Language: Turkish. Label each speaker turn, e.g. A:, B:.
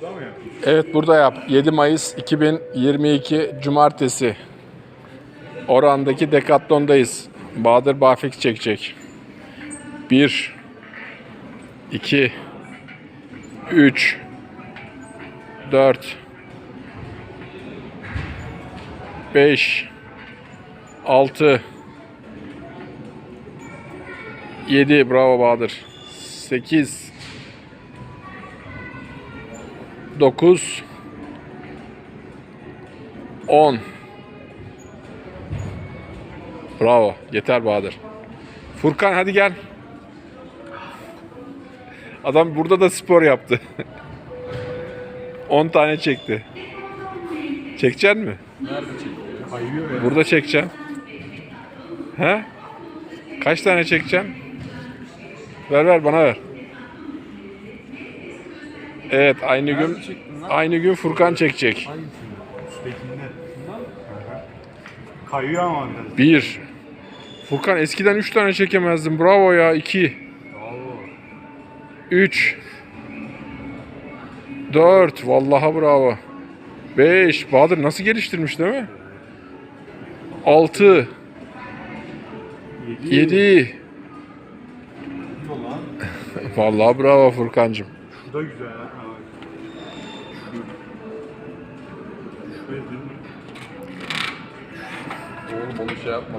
A: Burada mı yapayım?
B: Evet burada yap. 7 Mayıs 2022 Cumartesi. Oran'daki Decathlon'dayız. Bahadır Bafix çekecek. 1 2 3 4 5 6 7 bravo Bahadır. 8 9 10 Bravo. Yeter Bahadır. Furkan hadi gel. Adam burada da spor yaptı. 10 tane çekti. Çekecek mi?
A: Nerede çekiyor? Kayıyor ya.
B: Burada çekeceksin. He? Kaç tane çekeceksin? Ver ver bana ver. Evet aynı gün aynı gün Furkan çekecek.
A: Üsttekinde. Kayıyor ama.
B: Bir. Furkan eskiden 3 tane çekemezdin. Bravo ya. 2.
A: Bravo.
B: 3. 4. Vallahi bravo. 5. Bahadır nasıl geliştirmiş değil mi? 6.
A: 7.
B: 7.
A: lan.
B: Vallahi bravo Furkancığım.
A: Şu da güzel ha. Şu. Şuraya değil mi?
C: Oğlum onu şey yapma.